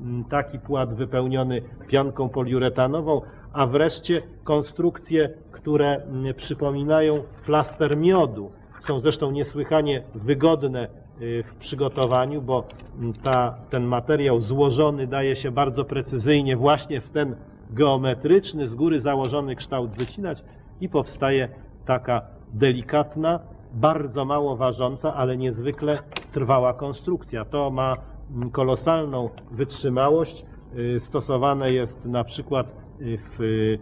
m, taki płat wypełniony pianką poliuretanową, a wreszcie konstrukcje, które m, przypominają plaster miodu. Są zresztą niesłychanie wygodne y, w przygotowaniu, bo m, ta, ten materiał złożony daje się bardzo precyzyjnie właśnie w ten geometryczny, z góry założony kształt wycinać i powstaje taka delikatna, bardzo mało ważąca, ale niezwykle trwała konstrukcja. To ma mm, kolosalną wytrzymałość. Y, Stosowane jest na przykład y, w y,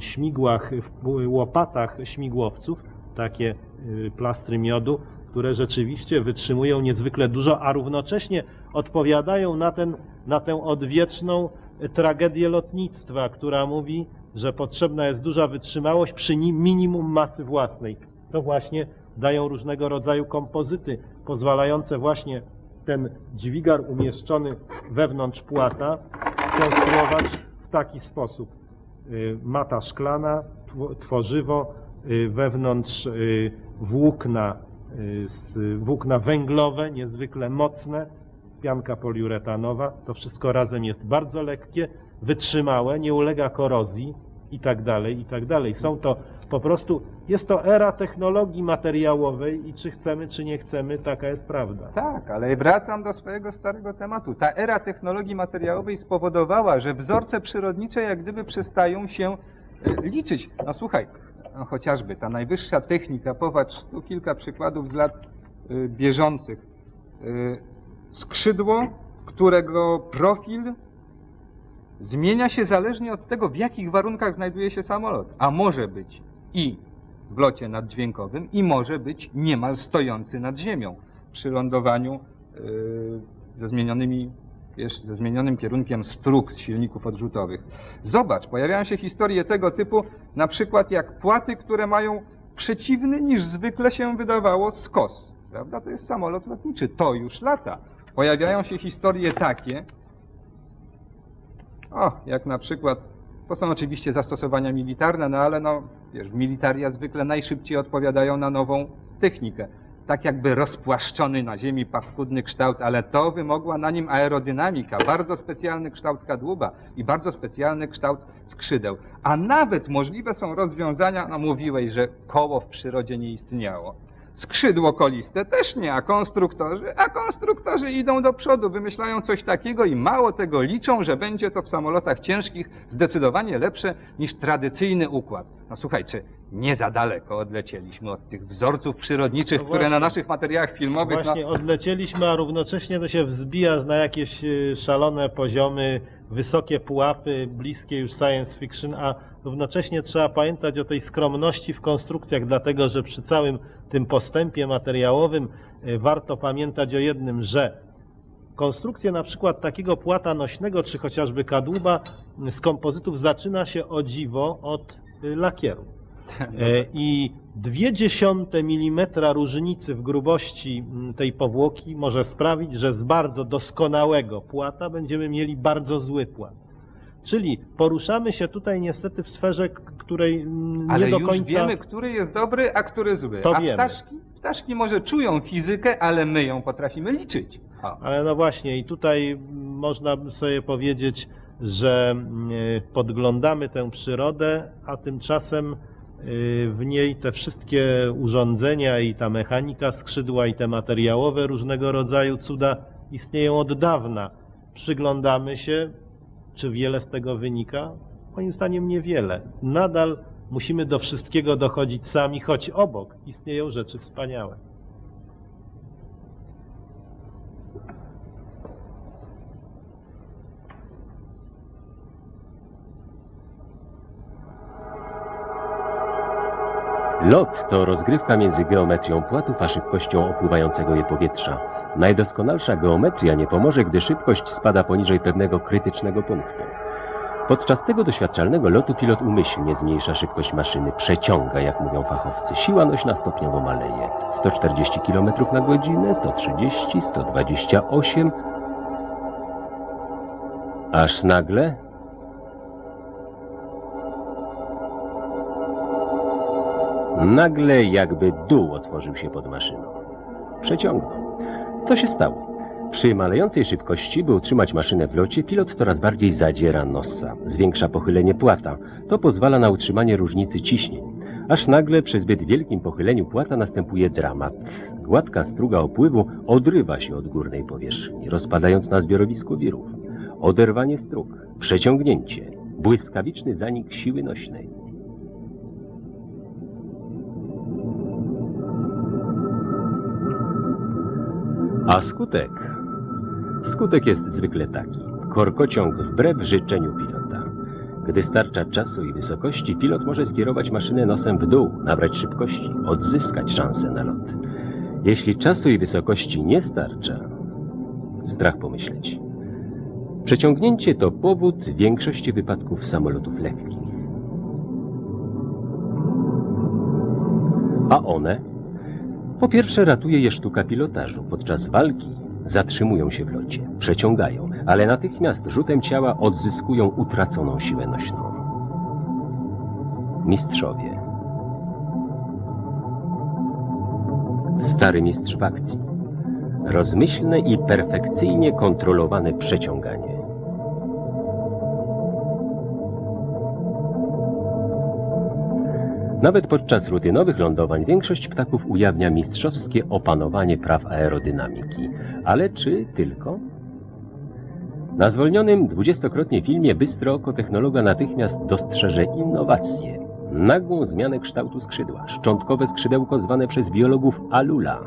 śmigłach, w łopatach śmigłowców, takie y, plastry miodu, które rzeczywiście wytrzymują niezwykle dużo, a równocześnie odpowiadają na, ten, na tę odwieczną tragedię lotnictwa, która mówi, że potrzebna jest duża wytrzymałość przy ni- minimum masy własnej. To właśnie dają różnego rodzaju kompozyty, pozwalające właśnie ten dźwigar umieszczony wewnątrz płata skonstruować w taki sposób. Y, Mata szklana, tw- tworzywo, y, wewnątrz y, włókna, włókna węglowe, niezwykle mocne, pianka poliuretanowa. To wszystko razem jest bardzo lekkie, wytrzymałe, nie ulega korozji i tak dalej, i tak dalej. Są to po prostu, jest to era technologii materiałowej i czy chcemy, czy nie chcemy, taka jest prawda. Tak, ale wracam do swojego starego tematu. Ta era technologii materiałowej spowodowała, że wzorce przyrodnicze jak gdyby przestają się e, liczyć. No słuchaj, no chociażby ta najwyższa technika, popatrz, tu kilka przykładów z lat e, bieżących. E, Skrzydło, którego profil zmienia się zależnie od tego, w jakich warunkach znajduje się samolot. A może być i w locie naddźwiękowym i może być niemal stojący nad ziemią przy lądowaniu yy, ze zmienionymi ze zmienionym kierunkiem strug z silników odrzutowych. Zobacz, pojawiają się historie tego typu, na przykład jak płaty, które mają przeciwny niż zwykle się wydawało skos. Prawda? To jest samolot lotniczy, to już lata. Pojawiają się historie takie, o, jak na przykład, to są oczywiście zastosowania militarne, no ale no, wiesz, militaria zwykle najszybciej odpowiadają na nową technikę. Tak jakby rozpłaszczony na ziemi paskudny kształt, ale to wymogła na nim aerodynamika, bardzo specjalny kształt kadłuba i bardzo specjalny kształt skrzydeł. A nawet możliwe są rozwiązania, no mówiłeś, że koło w przyrodzie nie istniało. Skrzydło koliste też nie, a konstruktorzy, a konstruktorzy idą do przodu, wymyślają coś takiego i mało tego liczą, że będzie to w samolotach ciężkich zdecydowanie lepsze niż tradycyjny układ. No słuchaj, czy nie za daleko odlecieliśmy od tych wzorców przyrodniczych, No które na właśnie. naszych materiałach filmowych, no, Właśnie odlecieliśmy, a równocześnie to się wzbija na jakieś y, szalone poziomy, wysokie pułapy, bliskie już science fiction, a równocześnie trzeba pamiętać o tej skromności w konstrukcjach, dlatego że przy całym tym postępie materiałowym y, warto pamiętać o jednym, że konstrukcja na przykład takiego płata nośnego, czy chociażby kadłuba y, z kompozytów zaczyna się o dziwo od y, lakieru. E, I dwie dziesiąte milimetra różnicy w grubości mm, tej powłoki może sprawić, że z bardzo doskonałego płata będziemy mieli bardzo zły płat. Czyli poruszamy się tutaj niestety w sferze, której mm, ale nie do już końca... wiemy, który jest dobry, a który zły. To a wiemy. ptaszki, ptaszki może czują fizykę, ale my ją potrafimy liczyć. O. Ale no właśnie, i tutaj można by sobie powiedzieć, że mm, podglądamy tę przyrodę, a tymczasem w niej te wszystkie urządzenia i ta mechanika skrzydła i te materiałowe różnego rodzaju cuda istnieją od dawna. Przyglądamy się, czy wiele z tego wynika? Moim zdaniem niewiele. Nadal musimy do wszystkiego dochodzić sami, choć obok istnieją rzeczy wspaniałe. Lot to rozgrywka między geometrią płatów a szybkością opływającego je powietrza. Najdoskonalsza geometria nie pomoże, gdy szybkość spada poniżej pewnego krytycznego punktu. Podczas tego doświadczalnego lotu pilot umyślnie zmniejsza szybkość maszyny, przeciąga, jak mówią fachowcy. Siła nośna stopniowo maleje. 140 km na godzinę, 130, 128. Aż nagle Nagle jakby dół otworzył się pod maszyną. Przeciągnął. Co się stało? Przy malejącej szybkości, by utrzymać maszynę w locie, pilot coraz bardziej zadziera nosa, zwiększa pochylenie płata. To pozwala na utrzymanie różnicy ciśnień. Aż nagle przy zbyt wielkim pochyleniu płata następuje dramat. Gładka struga opływu odrywa się od górnej powierzchni, rozpadając na zbiorowisko wirów. Oderwanie strug, przeciągnięcie, błyskawiczny zanik siły nośnej. A skutek? Skutek jest zwykle taki. Korkociąg wbrew życzeniu pilota. Gdy starcza czasu i wysokości, pilot może skierować maszynę nosem w dół, nabrać szybkości, odzyskać szansę na lot. Jeśli czasu i wysokości nie starcza, strach pomyśleć. Przeciągnięcie to powód większości wypadków samolotów lekkich. A one? Po pierwsze ratuje je sztuka pilotażu. Podczas walki zatrzymują się w locie, przeciągają, ale natychmiast rzutem ciała odzyskują utraconą siłę nośną. Mistrzowie. Stary mistrz w akcji. Rozmyślne i perfekcyjnie kontrolowane przeciąganie. Nawet podczas rutynowych lądowań większość ptaków ujawnia mistrzowskie opanowanie praw aerodynamiki. Ale czy tylko? Na zwolnionym dwudziestokrotnie filmie bystre oko technologa natychmiast dostrzeże innowacje. Nagłą zmianę kształtu skrzydła, szczątkowe skrzydełko zwane przez biologów alula.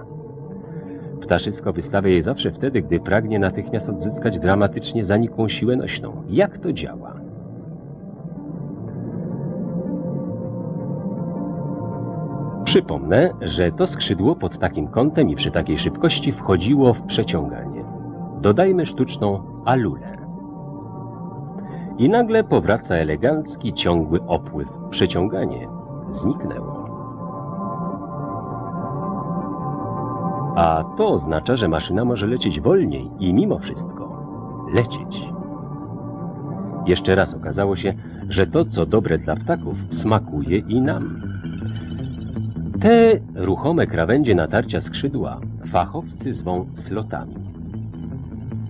Ptaszysko wystawia je zawsze wtedy, gdy pragnie natychmiast odzyskać dramatycznie zanikłą siłę nośną. Jak to działa? Przypomnę, że to skrzydło pod takim kątem i przy takiej szybkości wchodziło w przeciąganie. Dodajmy sztuczną alulę. I nagle powraca elegancki, ciągły opływ. Przeciąganie zniknęło. A to oznacza, że maszyna może lecieć wolniej i mimo wszystko lecieć. Jeszcze raz okazało się, że to, co dobre dla ptaków, smakuje i nam. Te ruchome krawędzie natarcia skrzydła fachowcy zwą slotami.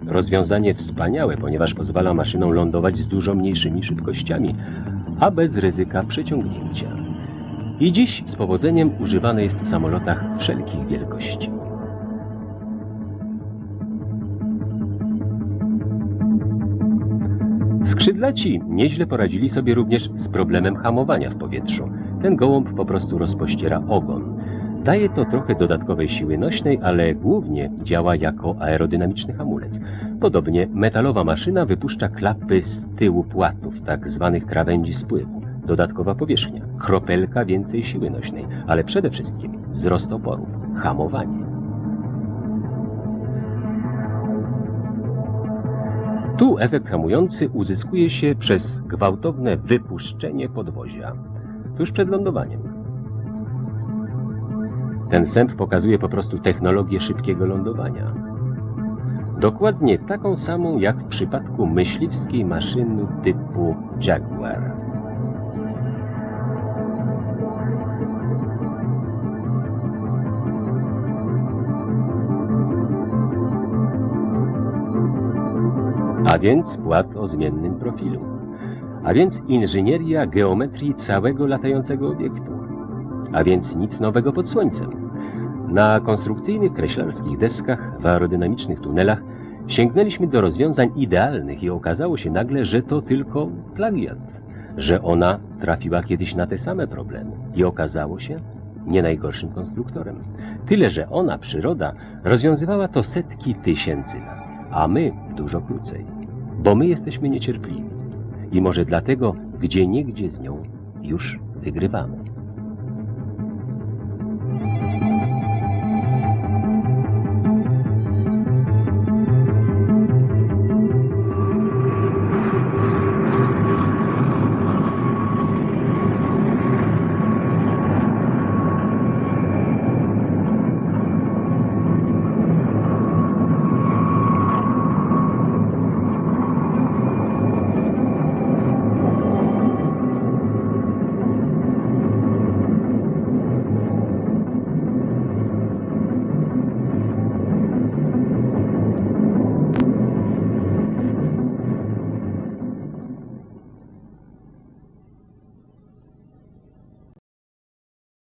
Rozwiązanie wspaniałe, ponieważ pozwala maszynom lądować z dużo mniejszymi szybkościami, a bez ryzyka przeciągnięcia. I dziś z powodzeniem używane jest w samolotach wszelkich wielkości. Skrzydlaci nieźle poradzili sobie również z problemem hamowania w powietrzu. Ten gołąb po prostu rozpościera ogon. Daje to trochę dodatkowej siły nośnej, ale głównie działa jako aerodynamiczny hamulec. Podobnie metalowa maszyna wypuszcza klapy z tyłu płatów, tak zwanych krawędzi spływu. Dodatkowa powierzchnia, kropelka więcej siły nośnej, ale przede wszystkim wzrost oporów, hamowanie. Tu efekt hamujący uzyskuje się przez gwałtowne wypuszczenie podwozia tuż przed lądowaniem. Ten sęp pokazuje po prostu technologię szybkiego lądowania. Dokładnie taką samą jak w przypadku myśliwskiej maszyny typu Jaguar. A więc płat o zmiennym profilu. A więc inżynieria geometrii całego latającego obiektu. A więc nic nowego pod słońcem. Na konstrukcyjnych kreślarskich deskach w aerodynamicznych tunelach sięgnęliśmy do rozwiązań idealnych i okazało się nagle, że to tylko plagiat, że ona trafiła kiedyś na te same problemy i okazało się nie najgorszym konstruktorem. Tyle, że ona, przyroda, rozwiązywała to setki tysięcy lat, a my dużo krócej, bo my jesteśmy niecierpliwi i może dlatego gdzie niegdzie z nią już wygrywamy.